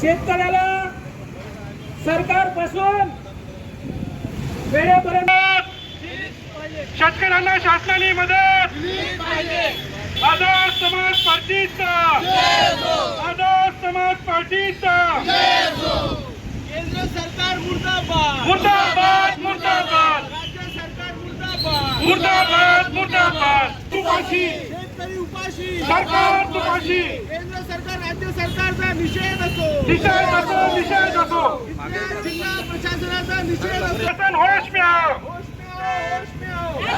शेतकऱ्याला सरकारपासून वेळेपर्यंत शेतकऱ्यांना शासनाने मदत. आदर्श समाज पार्टीचा आदर्श समाज पार्टीचा केंद्र सरकार मुर्दाबाद. मुर्दाबाद मुर्दाबाद. राज्य सरकार मुर्दाबाद. मुर्दाबाद मुर्दाबाद. तुपाशी शेतकरी उपाशी. सरकार तुपाशी राज्य सरकारचा निषेध असो. निषेध असो निषेध असो. जिल्हा प्रशासनाचा निषेध असो. शासन होश में आओ.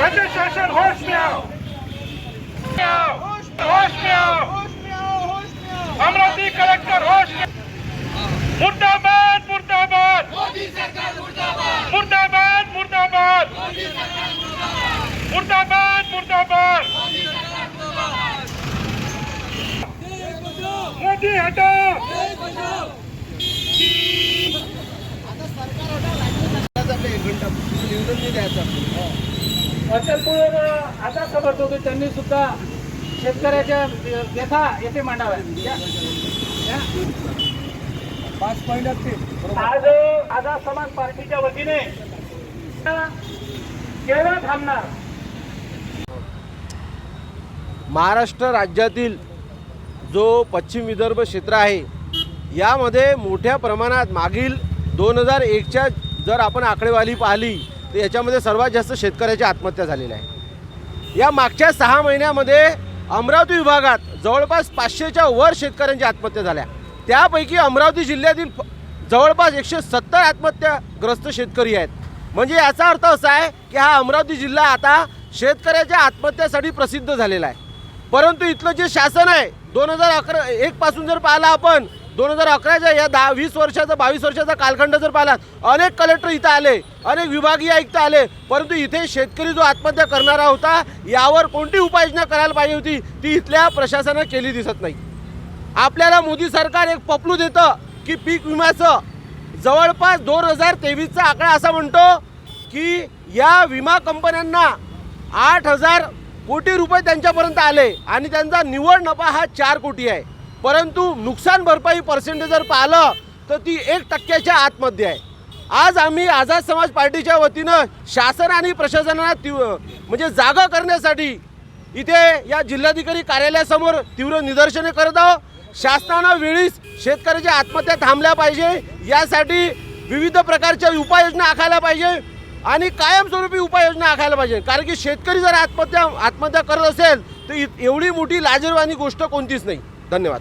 राज्य शासन होश में होश में आओ होश में आओ, होश में आओ. अमरावती कलेक्टर होश में मुर्दाबाद मुर्दाबाद. मुर्दाबाद. मुर्दाबाद. मुर्दाबाद मुर्दाबाद. हटाओ अचलपूर आता समर्थ होते. त्यांनी सुद्धा शेतकऱ्याच्या व्यथा येथे मांडाव्या. पाच पॉईंट असतील आज आझाद समाज पार्टीच्या वतीने केवळ थांबणार. महाराष्ट्र राज्यातील जो पश्चिम विदर्भ क्षेत्र आहे यामध्ये मोठ्या प्रमाणात मागील दोन हजार एकच्या जर आपण आकडेवारी पाहिली तर याच्यामध्ये सर्वात जास्त शेतकऱ्याच्या आत्महत्या झालेल्या आहे. या मागच्या सहा महिन्यामध्ये अमरावती विभागात जवळपास पाचशेच्या वर शेतकऱ्यांच्या आत्महत्या झाल्या. त्यापैकी अमरावती जिल्ह्यातील जवळपास एकशे सत्तर आत्महत्याग्रस्त शेतकरी आहेत. म्हणजे याचा अर्थ असा आहे की हा अमरावती जिल्हा आता शेतकऱ्याच्या आत्महत्यासाठी प्रसिद्ध झालेला आहे. परंतु इथलं जे शासन आहे दोन हजार अकरा एक पासून जर पाहिला आपण दोन हजार अकराच्या या दहा वीस वर्षाचा बावीस वर्षाचा कालखंड जर पाहिला अनेक कलेक्टर इथं आले अनेक विभागीय आयुक्त आले परंतु इथे शेतकरी जो आत्महत्या करणारा होता यावर कोणती उपाययोजना करायला पाहिजे होती ती इथल्या प्रशासनानं केली दिसत नाही. आपल्याला मोदी सरकार एक पपलू देतं की पीक विम्याचं. जवळपास दोन हजार तेवीसचा आकडा असा म्हणतो की या विमा कंपन्यांना आठ हजार कोटी रुपये त्यांच्यापर्यंत आले आणि त्यांचा निव्वळ नफा हा चार कोटी आहे. परंतु नुकसान भरपाई पर्सेंटेज जर पाहिलं तर ती एक टक्क्याच्या आतमध्ये आहे. आज आम्ही आझाद समाज पार्टीच्या वतीनं शासन आणि प्रशासनाला तीव्र म्हणजे जागा करण्यासाठी इथे या जिल्हाधिकारी कार्यालयासमोर तीव्र निदर्शने करत आहोत. शासनानं वेळीच शेतकऱ्याच्या आत्महत्या थांबल्या पाहिजे. यासाठी विविध प्रकारच्या उपाययोजना आखायला पाहिजे. आणि कायमस्वरूपी उपाययोजना आखायला पाहिजे. कारण की शेतकरी जर आत्महत्या आत्महत्या करत असेल तर एवढी मोठी लाजीरवाणी गोष्ट कोणतीच नाही. धन्यवाद.